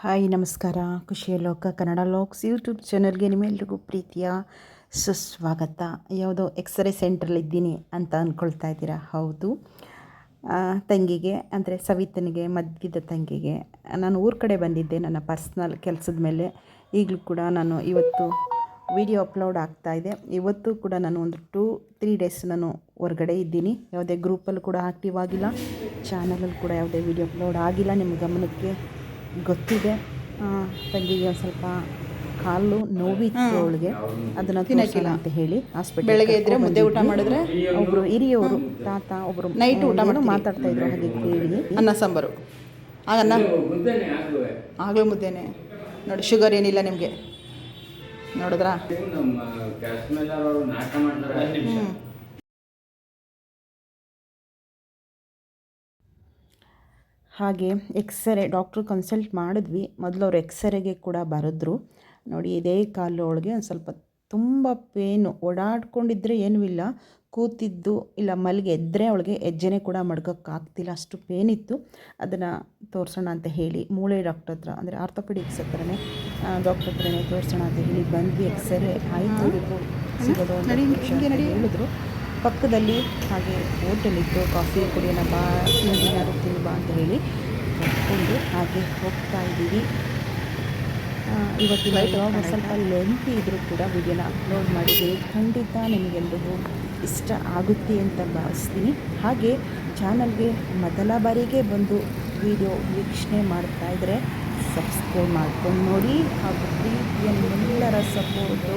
Hi, ನಮಸ್ಕಾರ. ಖುಷಿಯ ಲೋಕ, ಕನ್ನಡ ಲಾಕ್ಸ್ ಯೂಟ್ಯೂಬ್ ಚಾನಲ್ಗೆ ನಿಮ್ಮೆಲ್ರಿಗೂ ಪ್ರೀತಿಯ ಸುಸ್ವಾಗತ. ಯಾವುದೋ ಎಕ್ಸ್ರೇ ಸೆಂಟ್ರಲ್ಲಿದ್ದೀನಿ ಅಂತ ಅಂದ್ಕೊಳ್ತಾ ಇದ್ದೀರಾ? ಹೌದು. ತಂಗಿಗೆ, ಅಂದರೆ ಸವಿತನಿಗೆ ಮದ್ಗಿದ ತಂಗಿಗೆ. ನಾನು ಊರ ಕಡೆ ಬಂದಿದ್ದೆ, ನನ್ನ ಪರ್ಸ್ನಲ್ ಕೆಲಸದ ಮೇಲೆ. ಈಗಲೂ ಕೂಡ ನಾನು ಇವತ್ತು ವಿಡಿಯೋ ಅಪ್ಲೋಡ್ ಆಗ್ತಾಯಿದೆ ಇವತ್ತು ಕೂಡ ನಾನು ಒಂದು ಟೂ ತ್ರೀ ಡೇಸ್ ನಾನು ಹೊರಗಡೆ ಇದ್ದೀನಿ. ಯಾವುದೇ ಗ್ರೂಪಲ್ಲೂ ಕೂಡ ಆ್ಯಕ್ಟಿವ್ ಆಗಿಲ್ಲ. ಚಾನಲಲ್ಲಿ ಕೂಡ ಯಾವುದೇ ವಿಡಿಯೋ ಅಪ್ಲೋಡ್ ಆಗಿಲ್ಲ. ನಿಮ್ಮ ಗಮನಕ್ಕೆ ಗೊತ್ತಿದೆ. ತಂಗಿಗೆ ಒಂದು ಸ್ವಲ್ಪ ಕಾಲು ನೋವಿತ್ತು ಅವಳಿಗೆ. ಅದನ್ನು ತಿನ್ನಕ್ಕಿಲ್ಲ. ಅಂತ ಹೇಳಿ ಹಾಸ್ಪಿಟಲ್ ಬೆಳಗ್ಗೆ ಇದ್ರೆ ಮುದ್ದೆ ಊಟ ಮಾಡಿದ್ರೆ? ಒಬ್ರು ಹಿರಿಯವರು ತಾತ ಒಬ್ರು ನೈಟ್ ಊಟ ಮಾಡಿ ಮಾತಾಡ್ತಾ ಇದ್ರು ಹಾಗೆ ಕೇಳಿ. ಅನ್ನ ಸಾಂಬಾರು. ಆಗ ಅನ್ನ. ಆಗಲೂ ಮುದ್ದೆನೆ. ನೋಡಿ ಶುಗರ್ ಏನಿಲ್ಲ ನಿಮಗೆ. ನೋಡಿದ್ರಾ? ಹಾಗೆ ಎಕ್ಸ್ರೇ ಡಾಕ್ಟ್ರ್ ಕನ್ಸಲ್ಟ್ ಮಾಡಿದ್ವಿ. ಮೊದಲು ಅವ್ರು ಎಕ್ಸ್ರೇಗೆ ಕೂಡ ಬರೆದ್ರು. ನೋಡಿ ಇದೇ ಕಾಲು ಒಳಗೆ ಒಂದು ಸ್ವಲ್ಪ ತುಂಬ ಪೇನು ಓಡಾಡ್ಕೊಂಡಿದ್ರೆ ಏನೂ ಇಲ್ಲ. ಕೂತಿದ್ದು ಇಲ್ಲ ಮಲ್ಗೆ ಎದ್ದರೆ ಅವಳಿಗೆ ಹೆಜ್ಜೆನೇ ಕೂಡ ಮಡ್ಗೋಕ್ಕಾಗ್ತಿಲ್ಲ ಅಷ್ಟು ಪೇನಿತ್ತು ಅದನ್ನು ತೋರಿಸೋಣ ಅಂತ ಹೇಳಿ ಮೂಳೆ ಡಾಕ್ಟರ್ ಹತ್ರ ಅಂದರೆ ಆರ್ಥೋಪೆಡಿಕ್ಸ್ ಹತ್ರನೇ ಡಾಕ್ಟರ್ ಹತ್ರನೇ ತೋರಿಸೋಣ ಅಂತ ಹೇಳಿ ಬಂದ್ವಿ. ಎಕ್ಸ್ರೇ ಆಯಿತು. ಸಿಗೋದು ಹೇಳಿದ್ರು. ಪಕ್ಕದಲ್ಲಿ ಹಾಗೆ ಹೋಟೆಲ್ ಇತ್ತು ಕಾಫಿ ಕುಡಿಯೋಣ ಬಾ ತಿಂಡಿನಾರು ತಿಂದು ಬಾ ಅಂತ ಹೇಳಿ ಕರ್ಕೊಂಡು ಹಾಗೆ ಹೋಗ್ತಾ ಇದ್ದೀವಿ. ಇವತ್ತು ಲೈಟ್ ಒಂದು ಸ್ವಲ್ಪ ಲೆಂತಿ ಇದ್ದರೂ ಕೂಡ ವಿಡಿಯೋನ ಅಪ್ಲೋಡ್ ಮಾಡಿದ್ದೀವಿ ಖಂಡಿತ ನಿಮಗೆಲ್ಲರಿಗೂ ಇಷ್ಟ ಆಗುತ್ತೆ ಅಂತ ಭಾವಿಸ್ತೀನಿ. ಹಾಗೆ ಚಾನಲ್ಗೆ ಮೊದಲ ಬಾರಿಗೆ ಬಂದು ವಿಡಿಯೋ ವೀಕ್ಷಣೆ ಮಾಡ್ತಾ ಇದ್ದರೆ ಸಬ್ಸ್ಕ್ರೈಬ್ ಮಾಡ್ಕೊಂಡು ನೋಡಿ. ಹಾಗೂ ಪ್ರೀತಿಯನ್ನೆಲ್ಲರ ಸಪೋರ್ಟು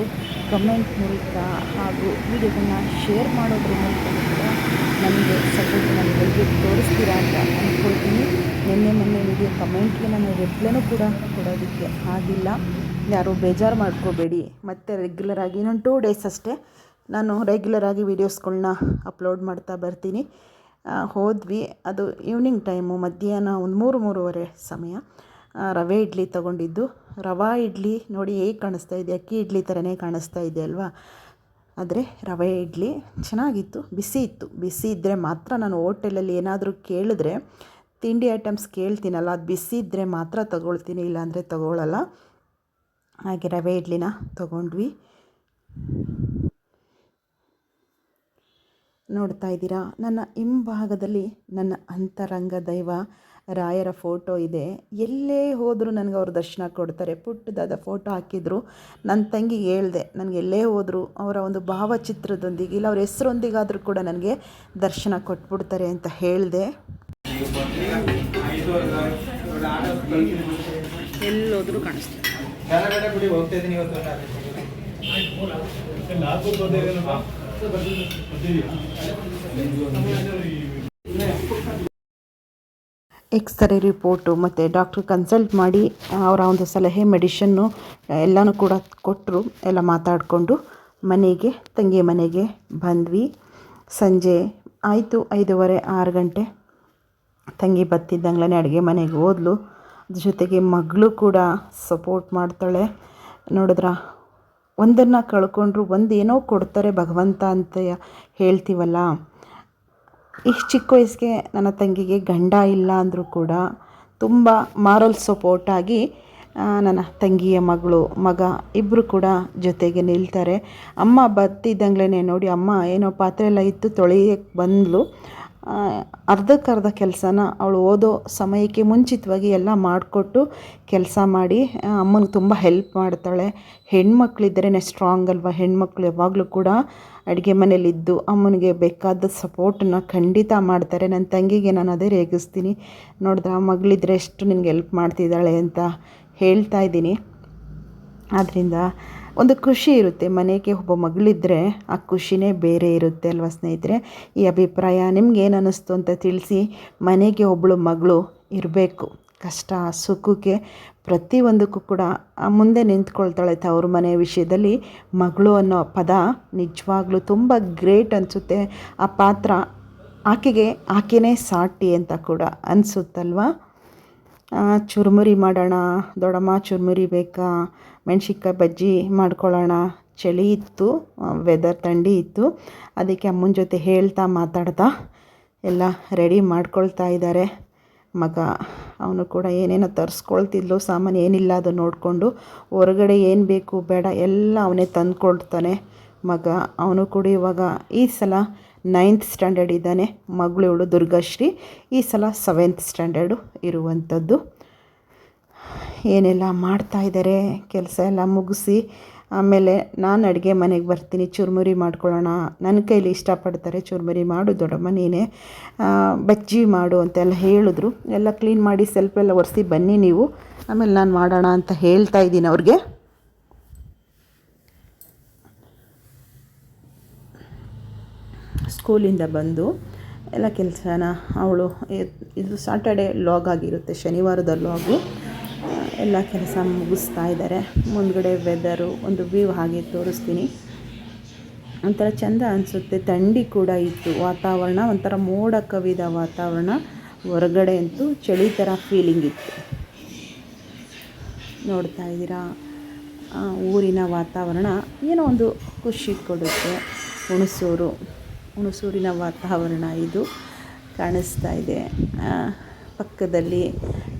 ಕಮೆಂಟ್ ಮೂಲಕ ಹಾಗೂ ವಿಡಿಯೋಗಳನ್ನ ಶೇರ್ ಮಾಡೋದ್ರ ಮೂಲಕ ಕೂಡ ನನಗೆ ಸಪೋರ್ಟ್ ನನಗೆ ತೋರಿಸ್ತೀರಾ ಅಂತ ಅಂದ್ಕೊಳ್ತೀನಿ ನಿನ್ನೆ ಮೊನ್ನೆ ವಿಡಿಯೋ ಕಮೆಂಟ್ಗೆ ನಾನು ರಿಪ್ಲೈನೂ ಕೂಡ ಕೊಡೋದಕ್ಕೆ ಆಗಿಲ್ಲ. ಯಾರೂ ಬೇಜಾರು ಮಾಡ್ಕೋಬೇಡಿ. ಮತ್ತು ರೆಗ್ಯುಲರಾಗಿ ಇನ್ನೊಂದು ಟೂ ಡೇಸ್ ಅಷ್ಟೇ ನಾನು ರೆಗ್ಯುಲರಾಗಿ ವೀಡಿಯೋಸ್ಗಳನ್ನ ಅಪ್ಲೋಡ್ ಮಾಡ್ತಾ ಬರ್ತೀನಿ. ಹೋದ್ವಿ. ಅದು ಈವ್ನಿಂಗ್ ಟೈಮು ಮಧ್ಯಾಹ್ನ ಒಂದು ಮೂರು ಮೂರುವರೆ ಸಮಯ. ರವೆ ಇಡ್ಲಿ ತಗೊಂಡಿದ್ದು. ರವೆ ಇಡ್ಲಿ ನೋಡಿ ಹೇಗೆ ಕಾಣಿಸ್ತಾ ಇದೆ? ಅಕ್ಕಿ ಇಡ್ಲಿ ಥರನೇ ಕಾಣಿಸ್ತಾ ಇದೆ ಅಲ್ವಾ? ಆದರೆ ರವೆ ಇಡ್ಲಿ ಚೆನ್ನಾಗಿತ್ತು, ಬಿಸಿ ಇತ್ತು. ಬಿಸಿ ಇದ್ದರೆ ಮಾತ್ರ ನಾನು ಹೋಟೆಲಲ್ಲಿ ಏನಾದರೂ ಕೇಳಿದ್ರೆ, ತಿಂಡಿ ಐಟಮ್ಸ್ ಕೇಳ್ತೀನಲ್ಲ, ಅದು ಬಿಸಿ ಇದ್ದರೆ ಮಾತ್ರ ತಗೊಳ್ತೀನಿ, ಇಲ್ಲಾಂದರೆ ತಗೊಳ್ಳಲ್ಲ ಹಾಗೆ ರವೆ ಇಡ್ಲಿನ ತೊಗೊಂಡ್ವಿ. ನೋಡ್ತಾ ಇದ್ದೀರಾ? ನನ್ನ ಹಿಂಭಾಗದಲ್ಲಿ ನನ್ನ ಅಂತರಂಗ ದೈವ ರಾಯರ ಫೋಟೋ ಇದೆ. ಎಲ್ಲೇ ಹೋದರೂ ನನಗೆ ಅವ್ರು ದರ್ಶನ ಕೊಡ್ತಾರೆ. ಪುಟ್ಟದಾದ ಫೋಟೋ ಹಾಕಿದ್ರು. ನನ್ನ ತಂಗಿ ಹೇಳ್ದೆ, ನನಗೆ ಎಲ್ಲೇ ಹೋದರೂ ಅವರ ಒಂದು ಭಾವಚಿತ್ರದೊಂದಿಗೆ ಇಲ್ಲ, ಅವ್ರ ಹೆಸರೊಂದಿಗಾದರೂ ಕೂಡ ನನಗೆ ದರ್ಶನ ಕೊಟ್ಬಿಡ್ತಾರೆ ಅಂತ ಹೇಳಿದೆ. ಎಲ್ಲೋದ್ರೂ ಕಾಣಿಸ್ತಾರೆ ಎಕ್ಸ್ರೇ ರಿಪೋರ್ಟು ಮತ್ತು ಡಾಕ್ಟ್ರ್ ಕನ್ಸಲ್ಟ್ ಮಾಡಿ, ಅವರ ಒಂದು ಸಲಹೆ ಮೆಡಿಷನ್ನು ಎಲ್ಲನೂ ಕೂಡ ಕೊಟ್ಟರು ಎಲ್ಲ ಮಾತಾಡಿಕೊಂಡು ಮನೆಗೆ, ತಂಗಿ ಮನೆಗೆ ಬಂದ್ವಿ. ಸಂಜೆ ಆಯಿತು, ಐದೂವರೆ, ಆರು ಗಂಟೆ ತಂಗಿ ಬತ್ತಿದ್ದಂಗ್ಲೇ ಅಡುಗೆ ಮನೆಗೆ ಹೋದ್ಲು. ಅದ್ರ ಜೊತೆಗೆ ಮಗಳು ಕೂಡ ಸಪೋರ್ಟ್ ಮಾಡ್ತಾಳೆ. ನೋಡಿದ್ರ, ಒಂದನ್ನು ಕಳ್ಕೊಂಡ್ರು, ಒಂದು ಏನೋ ಕೊಡ್ತಾರೆ ಭಗವಂತ ಅಂತ ಹೇಳ್ತೀವಲ್ಲ. ಇಷ್ಟು ಚಿಕ್ಕ ವಯಸ್ಸಿಗೆ ನನ್ನ ತಂಗಿಗೆ ಗಂಡ ಇಲ್ಲ ಅಂದರೂ ಕೂಡ ತುಂಬ ಮಾರಲ್ ಸಪೋರ್ಟಾಗಿ ಆಗಿ ನನ್ನ ತಂಗಿಯ ಮಗಳು, ಮಗ ಇಬ್ಬರು ಕೂಡ ಜೊತೆಗೆ ನಿಲ್ತಾರೆ. ಅಮ್ಮ ಬತ್ತಿದ್ದಂಗ್ಲೇ ನೋಡಿ, ಅಮ್ಮ ಏನೋ ಪಾತ್ರೆ ಎಲ್ಲ ಇತ್ತು ತೊಳೆಯಕ್ಕೆ ಬಂದಳು ಅರ್ಧಕ್ಕರ್ಧ ಕೆಲಸನ ಅವಳು ಓದೋ ಸಮಯಕ್ಕೆ ಮುಂಚಿತವಾಗಿ ಎಲ್ಲ ಮಾಡಿಕೊಟ್ಟು ಕೆಲಸ ಮಾಡಿ ಅಮ್ಮನಿಗೆ ತುಂಬ ಹೆಲ್ಪ್ ಮಾಡ್ತಾಳೆ. ಹೆಣ್ಮಕ್ಳಿದ್ರೇ ಸ್ಟ್ರಾಂಗ್ ಅಲ್ವಾ? ಹೆಣ್ಮಕ್ಳು ಯಾವಾಗಲೂ ಕೂಡ ಅಡುಗೆ ಮನೇಲಿದ್ದು ಅಮ್ಮನಿಗೆ ಬೇಕಾದ ಸಪೋರ್ಟನ್ನ ಖಂಡಿತ ಮಾಡ್ತಾರೆ. ನನ್ನ ತಂಗಿಗೆ ನಾನು ಅದೇ ರೇಗಿಸ್ತೀನಿ. ನೋಡಿದ್ರೆ ಆ ಮಗಳಿದ್ರೆ ಎಷ್ಟು ನಿನಗೆ ಹೆಲ್ಪ್ ಮಾಡ್ತಿದ್ದಾಳೆ ಅಂತ ಹೇಳ್ತಾ ಇದ್ದೀನಿ. ಆದ್ದರಿಂದ ಒಂದು ಖುಷಿ ಇರುತ್ತೆ. ಮನೆಗೆ ಒಬ್ಬ ಮಗಳಿದ್ದರೆ ಆ ಖುಷಿನೇ ಬೇರೆ ಇರುತ್ತೆ ಅಲ್ವಾ ಸ್ನೇಹಿತರೆ? ಈ ಅಭಿಪ್ರಾಯ ನಿಮ್ಗೆ ಏನು ಅನ್ನಿಸ್ತು ಅಂತ ತಿಳಿಸಿ. ಮನೆಗೆ ಒಬ್ಬಳು ಮಗಳು ಇರಬೇಕು. ಕಷ್ಟ, ಸುಖಕ್ಕೆ ಪ್ರತಿಯೊಂದಕ್ಕೂ ಕೂಡ ಮುಂದೆ ನಿಂತ್ಕೊಳ್ತಾಳೆ ತವ್ರ ಮನೆ ವಿಷಯದಲ್ಲಿ. ಮಗಳು ಅನ್ನೋ ಪದ ನಿಜವಾಗ್ಲೂ ತುಂಬ ಗ್ರೇಟ್ ಅನಿಸುತ್ತೆ. ಆ ಪಾತ್ರ ಆಕೆಗೆ, ಆಕೆನೇ ಸಾಟಿ ಅಂತ ಕೂಡ ಅನಿಸುತ್ತಲ್ವಾ? ಚುರುಮುರಿ ಮಾಡೋಣ, ದೊಡ್ಡಮ್ಮ ಚುರುಮುರಿ ಬೇಕಾ? ಮೆಣ್ಸಿನ್ಕಾಯಿ ಬಜ್ಜಿ ಮಾಡ್ಕೊಳ್ಳೋಣ. ಚಳಿ ಇತ್ತು ವೆದರ್ ಥಂಡಿ ಇತ್ತು. ಅದಕ್ಕೆ ಅಮ್ಮನ ಜೊತೆ ಹೇಳ್ತಾ ಮಾತಾಡ್ತಾ ಎಲ್ಲ ರೆಡಿ ಮಾಡ್ಕೊಳ್ತಾ ಇದ್ದಾರೆ ಮಗ, ಅವನು ಕೂಡ ಏನೇನೋ ತರಿಸ್ಕೊಳ್ತಿದ್ಲು, ಸಾಮಾನು ಏನಿಲ್ಲ ಅದು ನೋಡಿಕೊಂಡು ಹೊರಗಡೆ ಏನು ಬೇಕು ಬೇಡ ಎಲ್ಲ ಅವನೇ ತಂದುಕೊಡ್ತಾನೆ. ಮಗ, ಅವನು ಕೂಡ ಇವಾಗ ಈ ಸಲ ನೈನ್ತ್ ಸ್ಟ್ಯಾಂಡರ್ಡ್ ಇದ್ದಾನೆ, ಮಗಳು ಇವಳು ದುರ್ಗಾಶ್ರೀ. ಈ ಸಲ ಸೆವೆಂತ್ ಸ್ಟ್ಯಾಂಡರ್ಡು ಇರುವಂಥದ್ದು. ಏನೆಲ್ಲ ಮಾಡ್ತಾ ಇದ್ದಾರೆ, ಕೆಲಸ ಎಲ್ಲ ಮುಗಿಸಿ ಆಮೇಲೆ ನಾನು ಅಡುಗೆ ಮನೆಗೆ ಬರ್ತೀನಿ, ಚುರುಮುರಿ ಮಾಡ್ಕೊಳ್ಳೋಣ. ನನ್ನ ಕೈಲಿ ಇಷ್ಟಪಡ್ತಾರೆ ಚುರುಮುರಿ ಮಾಡು ದೊಡ್ಡಮ್ಮ, ನೀನೇ ಬಜ್ಜಿ ಮಾಡು ಅಂತೆಲ್ಲ ಹೇಳಿದ್ರು. ಎಲ್ಲ ಕ್ಲೀನ್ ಮಾಡಿ ಸೆಲ್ಫ್ ಎಲ್ಲ ಒರೆಸಿ ಬನ್ನಿ ನೀವು. ಆಮೇಲೆ ನಾನು ಮಾಡೋಣ ಅಂತ ಹೇಳ್ತಾ ಇದ್ದೀನಿ ಅವ್ರಿಗೆ. ಸ್ಕೂಲಿಂದ ಬಂದು ಎಲ್ಲ ಕೆಲಸನ ಅವಳು, ಇದು ಸಾಟರ್ಡೆ ಲಾಗ್ ಆಗಿರುತ್ತೆ, ಶನಿವಾರದ ಲಾಗು ಎಲ್ಲ ಕೆಲಸ ಮುಗಿಸ್ತಾ ಇದ್ದಾರೆ. ಮುಂದ್ಗಡೆ ವೆದರು ಒಂದು ವ್ಯೂ ಹಾಗೆ ತೋರಿಸ್ತೀನಿ. ಒಂಥರ ಚೆಂದ ಅನಿಸುತ್ತೆ. ಥಂಡಿ ಕೂಡ ಇತ್ತು. ವಾತಾವರಣ ಒಂಥರ ಮೋಡ ಕವಿದ ವಾತಾವರಣ. ಹೊರಗಡೆ ಅಂತೂ ಚಳಿ ಥರ ಫೀಲಿಂಗ್ ಇತ್ತು. ನೋಡ್ತಾ ಇದ್ದೀರಾ? ಊರಿನ ವಾತಾವರಣ ಏನೋ ಒಂದು ಖುಷಿ ಕೊಡುತ್ತೆ. ಹುಣಸೂರು. ಹುಣಸೂರಿನ ವಾತಾವರಣ ಇದು ಕಾಣಿಸ್ತಾ ಇದೆ. ಪಕ್ಕದಲ್ಲಿ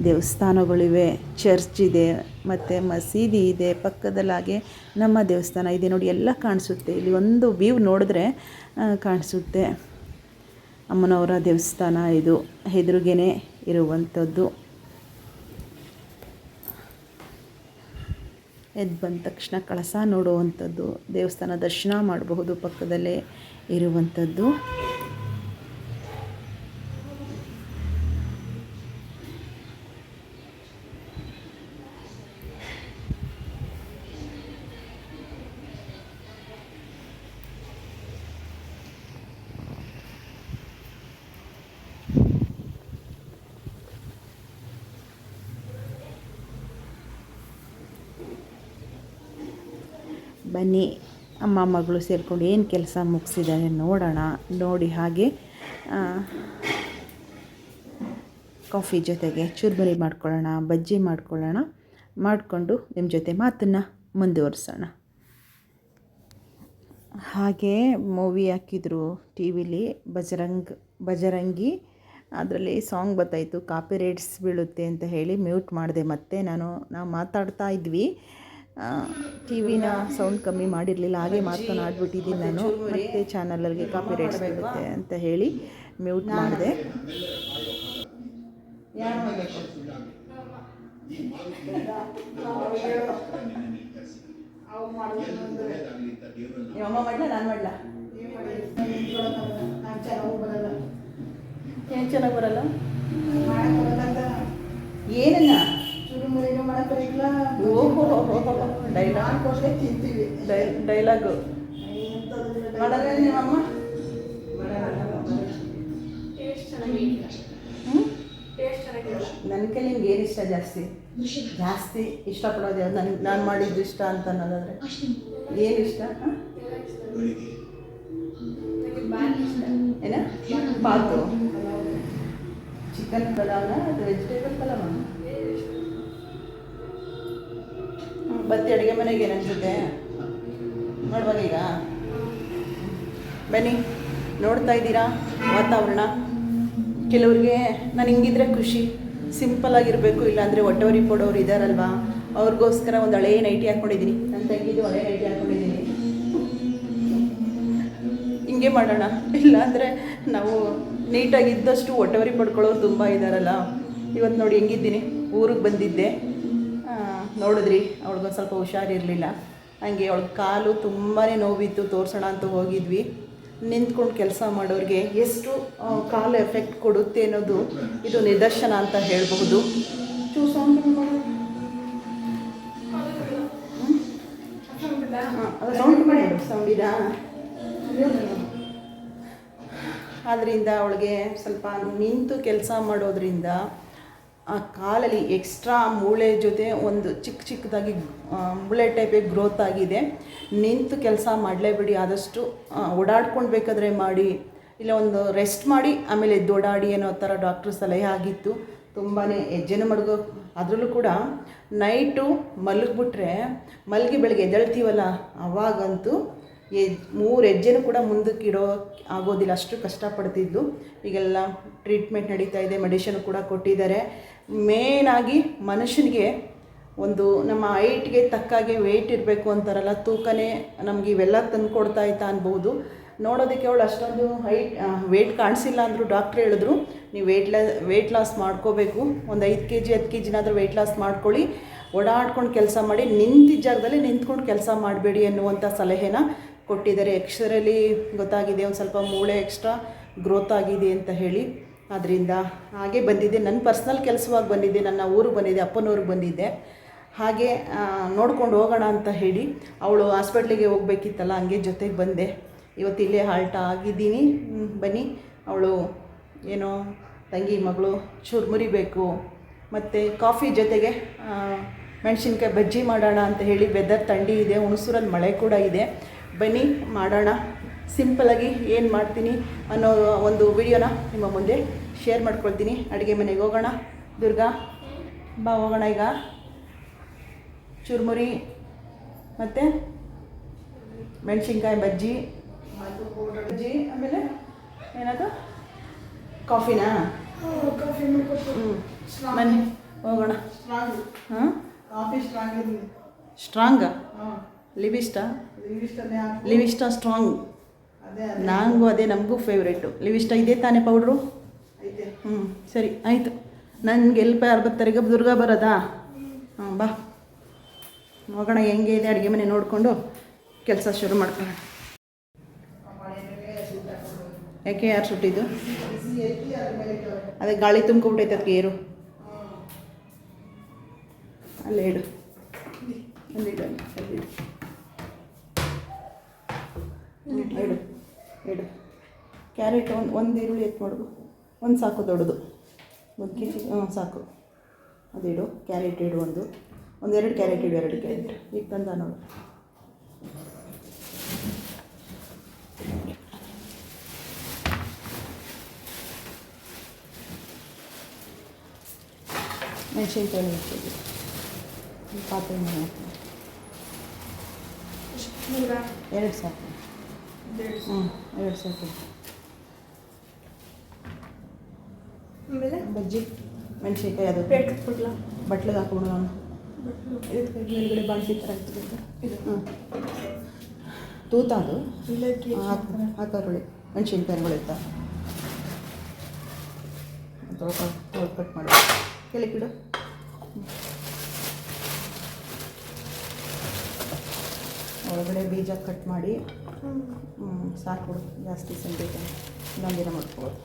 ದೇವಸ್ಥಾನಗಳಿವೆ, ಚರ್ಚ್ ಇದೆ, ಮತ್ತು ಮಸೀದಿ ಇದೆ, ಪಕ್ಕದಲ್ಲಾಗೆ ನಮ್ಮ ದೇವಸ್ಥಾನ ಇದೆ. ನೋಡಿ, ಎಲ್ಲ ಕಾಣಿಸುತ್ತೆ. ಇಲ್ಲಿ ಒಂದು ವ್ಯೂ ನೋಡಿದ್ರೆ ಕಾಣಿಸುತ್ತೆ. ಅಮ್ಮನವರ ದೇವಸ್ಥಾನ ಇದು, ಎದುರುಗೇನೆ ಇರುವಂಥದ್ದು. ಎದ್ದು ಬಂದ ತಕ್ಷಣ ಕಳಸ ನೋಡುವಂಥದ್ದು, ದೇವಸ್ಥಾನ ದರ್ಶನ ಮಾಡಬಹುದು ಪಕ್ಕದಲ್ಲೇ ಇರುವಂಥದ್ದು. ಬನ್ನಿ. ಅಮ್ಮ, ಮಗಳು ಸೇರಿಕೊಂಡು ಏನು ಕೆಲಸ ಮುಗಿಸಿದ್ದಾರೆ ನೋಡೋಣ. ನೋಡಿ ಹಾಗೆ ಕಾಫಿ ಜೊತೆಗೆ ಚುರ್ಮರಿ ಮಾಡ್ಕೊಳ್ಳೋಣ, ಬಜ್ಜಿ ಮಾಡ್ಕೊಳ್ಳೋಣ. ಮಾಡಿಕೊಂಡು ನಿಮ್ಮ ಜೊತೆ ಮಾತನ್ನು ಮುಂದುವರಿಸೋಣ. ಹಾಗೆ ಮೂವಿ ಹಾಕಿದ್ರು ಟಿ ವಿಲಿ, ಬಜರಂಗ್, ಬಜರಂಗಿ. ಅದರಲ್ಲಿ ಸಾಂಗ್ ಬರ್ತಾಯಿತ್ತು ಕಾಪಿ ರೇಟ್ಸ್ ಬೀಳುತ್ತೆ ಅಂತ ಹೇಳಿ ಮ್ಯೂಟ್ ಮಾಡಿದೆ ಮತ್ತೆ ನಾನು, ನಾವು ಮಾತಾಡ್ತಾ ಇದ್ವಿ. ಟಿ ವಿನ ಸೌಂಡ್ ಕಮ್ಮಿ ಮಾಡಿರಲಿಲ್ಲ ಹಾಗೆ ಮಾತನಾಡ್ಬಿಟ್ಟಿದ್ದೀನಿ ನಾನು. ಮತ್ತೆ ಚಾನಲಲ್ಲಿ ಕಾಪಿ ರೈಟ್ಸ್ ಬೀಳುತ್ತೆ ಅಂತ ಹೇಳಿ ಮ್ಯೂಟ್ ಮಾಡಿದೆ. ಅಮ್ಮ ಮಾಡಲ ನಾನು ಮಾಡಲ ಏನು ಚೆನ್ನಾಗಿ ಬರಲ್ಲ? ಏನನ್ನ ಓಹೋ ಡೈಲಾಗ್. ಮಾಡಲ್ಲ? ನನ್ನ ಕೈಲಿ ನಿಮ್ಗೆ ಏನು ಇಷ್ಟ ಜಾಸ್ತಿ? ಜಾಸ್ತಿ ಇಷ್ಟಪಡೋದು ಯಾವ್ದು? ನನ್ಗೆ ನಾನು ಮಾಡಿದ್ದು ಇಷ್ಟ ಅಂತ ಅನ್ನೋದಾದ್ರೆ. ಏನು ಇಷ್ಟ? ಹ? ಏನ? ಬಾತು. ಚಿಕನ್ ಪಲಾವ್ನ ಅದು ವೆಜಿಟೇಬಲ್ ಪಲಾವ ಬತ್ತಿ ಅಡುಗೆ ಮನೆಗೆ ಏನಿಸುತ್ತೆ ನೋಡ್ಬೋದು ಈಗ. ಬನ್ನಿ, ನೋಡ್ತಾ ಇದ್ದೀರಾ ವಾತಾವರಣ? ಕೆಲವ್ರಿಗೆ, ನಾನು ಹಿಂಗಿದ್ರೆ ಖುಷಿ. ಸಿಂಪಲ್ ಆಗಿರಬೇಕು, ಇಲ್ಲಾಂದರೆ ಒಟ್ಟವರಿ ಪಡೋರು ಇದ್ದಾರಲ್ವಾ ಅವ್ರಿಗೋಸ್ಕರ ಒಂದು ಹಳೆಯ ನೈಟಿ ಹಾಕ್ಕೊಂಡಿದ್ದೀನಿ ನನ್ನ ತಂಗಿದು ಹಳೆ ನೈಟಿ ಹಾಕ್ಕೊಂಡಿದ್ದೀನಿ ಹಿಂಗೆ ಮಾಡೋಣ. ಇಲ್ಲಾಂದರೆ ನಾವು ನೀಟಾಗಿ ಇದ್ದಷ್ಟು ಒಟ್ಟವರಿ ಪಡ್ಕೊಳ್ಳೋರು ತುಂಬ ಇದ್ದಾರಲ್ಲ ಇವತ್ತು ನೋಡಿ ಹೆಂಗಿದ್ದೀನಿ. ಊರಿಗೆ ಬಂದಿದ್ದೆ. ನೋಡಿದ್ರಿ, ಅವಳಿಗೊಂದು ಸ್ವಲ್ಪ ಹುಷಾರಿರಲಿಲ್ಲ. ಹಂಗೆ ಅವಳ ಕಾಲು ತುಂಬಾ ನೋವಿತ್ತು, ತೋರಿಸೋಣ ಅಂತ ಹೋಗಿದ್ವಿ. ನಿಂತ್ಕೊಂಡು ಕೆಲಸ ಮಾಡೋರಿಗೆ ಎಷ್ಟು ಕಾಲು ಎಫೆಕ್ಟ್ ಕೊಡುತ್ತೆ ಅನ್ನೋದು ಇದು ನಿದರ್ಶನ ಅಂತ ಹೇಳಬಹುದು. ಆದ್ದರಿಂದ ಅವಳಿಗೆ ಸ್ವಲ್ಪ ನಿಂತು ಕೆಲಸ ಮಾಡೋದ್ರಿಂದ ಆ ಕಾಲಲ್ಲಿ ಎಕ್ಸ್ಟ್ರಾ ಮೂಳೆ ಜೊತೆ ಒಂದು ಚಿಕ್ಕ ಚಿಕ್ಕದಾಗಿ ಮೂಳೆ ಟೈಪಿಗೆ ಗ್ರೋತ್ ಆಗಿದೆ. ನಿಂತು ಕೆಲಸ ಮಾಡಲೇಬೇಡಿ ಆದಷ್ಟು ಓಡಾಡ್ಕೊಂಡು ಬೇಕಾದರೆ ಮಾಡಿ, ಇಲ್ಲ ಒಂದು ರೆಸ್ಟ್ ಮಾಡಿ, ಆಮೇಲೆ ಎದ್ದು ಓಡಾಡಿ ಅನ್ನೋ ಥರ ಡಾಕ್ಟ್ರ್ ಸಲಹೆ ಆಗಿತ್ತು. ತುಂಬಾ ಹೆಜ್ಜೆನೂ ಮಡಗೋ ಅದರಲ್ಲೂ ಕೂಡ ನೈಟು ಮಲಗಿಬಿಟ್ರೆ, ಮಲಗಿ ಬೆಳಗ್ಗೆ ಎದ್ದೇಳ್ತೀವಲ್ಲ, ಅವಾಗಂತೂ ಎಜ್ ಮೂರು ಹೆಜ್ಜೆನೂ ಕೂಡ ಮುಂದಕ್ಕೆ ಇಡೋ ಆಗೋದಿಲ್ಲ, ಅಷ್ಟು ಕಷ್ಟಪಡ್ತಿದ್ದು ಈಗೆಲ್ಲ ಟ್ರೀಟ್ಮೆಂಟ್ ನಡೀತಾ ಇದೆ ಮೆಡಿಷನ್ ಕೂಡ ಕೊಟ್ಟಿದ್ದಾರೆ. ಮೇನಾಗಿ ಮನುಷ್ಯನಿಗೆ ಒಂದು ನಮ್ಮ ಹೈಟ್ಗೆ ತಕ್ಕಾಗೆ ವೆಯ್ಟ್ ಇರಬೇಕು ಅಂತಾರಲ್ಲ, ತೂಕನೇ ನಮ್ಗೆ ಇವೆಲ್ಲ ತಂದು ಕೊಡ್ತಾ ಇತ್ತಾ ಅನ್ಬೋದು. ನೋಡೋದಕ್ಕೆ ಅವಳು ಅಷ್ಟೊಂದು ಹೈಟ್ ವೆಯ್ಟ್ ಕಾಣಿಸಿಲ್ಲ ಅಂದರು ಡಾಕ್ಟ್ರ್ ಹೇಳಿದ್ರು, ನೀವು ವೆಯ್ಟ್ ಲಾ ವೆಯ್ಟ್ ಲಾಸ್ ಮಾಡ್ಕೋಬೇಕು. ಒಂದು ಐದು ಕೆ ಜಿ ಹತ್ತು ಕೆ ಜಿನಾದರೂ ವೆಯ್ಟ್ ಲಾಸ್ ಮಾಡ್ಕೊಳ್ಳಿ. ಓಡಾಡ್ಕೊಂಡು ಕೆಲಸ ಮಾಡಿ, ನಿಂತಿದ್ದ ಜಾಗದಲ್ಲಿ ನಿಂತ್ಕೊಂಡು ಕೆಲಸ ಮಾಡಬೇಡಿ ಅನ್ನುವಂಥ ಸಲಹೆನ ಕೊಟ್ಟಿದ್ದಾರೆ. ಎಕ್ಸ್ರೇಲಿ ಗೊತ್ತಾಗಿದೆ, ಒಂದು ಸ್ವಲ್ಪ ಮೂಳೆ ಎಕ್ಸ್ಟ್ರಾ ಗ್ರೋತ್ ಆಗಿದೆ ಅಂತ ಹೇಳಿ. ಅದರಿಂದ ಹಾಗೆ ಬಂದಿದ್ದೆ ನನ್ನ ಪರ್ಸ್ನಲ್ ಕೆಲಸವಾಗಿ ಬಂದಿದ್ದೆ ನನ್ನ ಊರಿಗೆ ಬಂದಿದ್ದೆ ಅಪ್ಪನವ್ರಿಗೆ ಬಂದಿದ್ದೆ. ಹಾಗೆ ನೋಡ್ಕೊಂಡು ಹೋಗೋಣ ಅಂತ ಹೇಳಿ ಅವಳು ಹಾಸ್ಪಿಟ್ಲಿಗೆ ಹೋಗ್ಬೇಕಿತ್ತಲ್ಲ, ಹಂಗೆ ಜೊತೆಗೆ ಬಂದೆ. ಇವತ್ತು ಇಲ್ಲೇ ಹಾಲ್ಟ್ ಆಗಿದ್ದೀನಿ. ಬನ್ನಿ. ಅವಳು ಏನೋ ತಂಗಿ, ಮಗಳು ಚೂರು ಬೇಕು. ಮತ್ತು ಕಾಫಿ ಜೊತೆಗೆ ಮೆಣಸಿನ್ಕಾಯಿ ಬಜ್ಜಿ ಮಾಡೋಣ ಅಂತ ಹೇಳಿ ವೆದರ್ ಥಂಡಿ ಇದೆ, ಹುಣಸೂರಲ್ಲಿ ಮಳೆ ಕೂಡ ಇದೆ. ಬನ್ನಿ, ಮಾಡೋಣ. ಸಿಂಪಲಾಗಿ ಏನು ಮಾಡ್ತೀನಿ ಅನ್ನೋ ಒಂದು ವಿಡಿಯೋನ ನಿಮ್ಮ ಮುಂದೆ ಶೇರ್ ಮಾಡ್ಕೊಳ್ತೀನಿ. ಅಡುಗೆ ಮನೆಗೆ ಹೋಗೋಣ. ದುರ್ಗಾ ಬಾ ಹೋಗೋಣ ಈಗ. ಚುರುಮುರಿ ಮತ್ತು ಮೆಣಸಿನ್ಕಾಯಿ ಬಜ್ಜಿ. ಬಜ್ಜಿ ಆಮೇಲೆ ಏನದು ಕಾಫಿನಾ? ಹ್ಞೂ ಮನೆ ಹೋಗೋಣ. ಹಾಂ ಕಾಫಿ ಸ್ಟ್ರಾಂಗ್ ಸ್ಟ್ರಾಂಗ ಹಾಂ. ಲಿವಿಸ್ಟಾ ಲಿವಿಸ್ಟಾ ಸ್ಟ್ರಾಂಗ್ ನನಗೂ ಅದೇ. ನಮಗೂ ಫೇವ್ರೇಟು ಲಿವಿಷ್ಟ ಇದೆ ತಾನೇ ಪೌಡ್ರು? ಹ್ಞೂ ಸರಿ ಆಯಿತು. ನನಗೆ ಎಲ್ಪ ಯಾರು ಬರ್ತಾರೆ ದುರ್ಗಾ ಬರೋದಾ? ಹ್ಞೂ ಬಾ. ಹೋಗೋಣ ಹೆಂಗೆ ಇದೆ ಅಡುಗೆ ಮನೆ ನೋಡಿಕೊಂಡು ಕೆಲಸ ಶುರು ಮಾಡ್ಕೊಳ್ಳೋಣ. ಯಾಕೆ ಯಾರು ಸುಟ್ಟಿದ್ದು? ಅದೇ ಗಾಳಿ ತುಂಬ್ಕೊಬಿಟ್ಟೈತೆ ಅದಕ್ಕೆ ಏರು. ಅಲ್ಲೇ ಇಡು. ಅಲ್ಲಿಡು ಅಲ್ಲಿ, ಅಲ್ಲಿಡು ಇಡು. ಇಡು ಕ್ಯಾರೆಟ್ ಒಂದು ಒಂದು ಈರುಳ್ಳಿ ಎತ್ತು ಮಾಡೋದು ಒಂದು ಸಾಕು ದೊಡ್ಡದು. ಒಂದು ಕೆ ಜಿ ಹ್ಞೂ ಸಾಕು ಅದಿಡು ಕ್ಯಾರೆಟ್ ಇಡು ಒಂದು. ಒಂದೆರಡು ಕ್ಯಾರೆಟ್ ಇಡು ಎರಡು ಕ್ಯಾರೆಟ್. ಈಗ ತಂದ ನೋಡು. ಮೆಣಸಿನ್ಕಾಯಿ ಪಾತ್ರೆ. ಎರಡು ಸಾಕು. ಹ್ಞೂ ಎರಡು ಸಾಕು ಆಮೇಲೆ? ಬಜ್ಜಿ ಮೆಣಸಿನ್ಕಾಯಿ ಅದು. ಪ್ಲೇಟ್ ಕೊಡ್ಲಾ ಬಟ್ಲಿಗೆ ನಾನು ಇದಕ್ಕೆ ಮೇಲ್ಗಡೆ ತರ ಥರ ಇದು. ಹ್ಞೂ ತೂತ ಅದು. ಇಲ್ಲಕ್ಕೆ ಹಾಕು ಹಾಕೋಕೊಳ್ಳಿ ಮೆಣಸಿನ್ಕಾಯಿಗಳು ಇರ್ತಾವೆ ತೊಳ್ಕೊಂಡು ಕಟ್ ಮಾಡಿ. ಕೆಳಗಿಡು ಒಳಗಡೆ ಬೀಜ ಕಟ್ ಮಾಡಿ. ಹ್ಞೂ ಸಾಕು. ಜಾಸ್ತಿ ಸಂಬೇಕು ಇನ್ನೊಂದಿನ ಮಾಡ್ಕೋಬೋದು.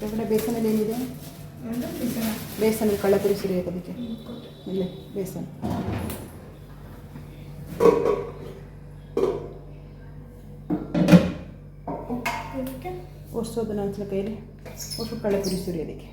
ಕೆಳಗಡೆ ಬೇಸನಲ್ಲಿ ಏನಿದೆ? ಬೇಸನಲ್ಲಿ ಕಳ್ಳಪುರಿ ಸುರಿಯೋಕೆ ಅದಕ್ಕೆ. ಇಲ್ಲೇ ಬೇಸನ್. ಒರ್ಸೋದನ್ನ ಒಂದ್ಸಲ ಕೈಯಲ್ಲಿ. ಒಟ್ಟು ಕಳ್ಳಪುರಿ ಸುರಿಯೋದಕ್ಕೆ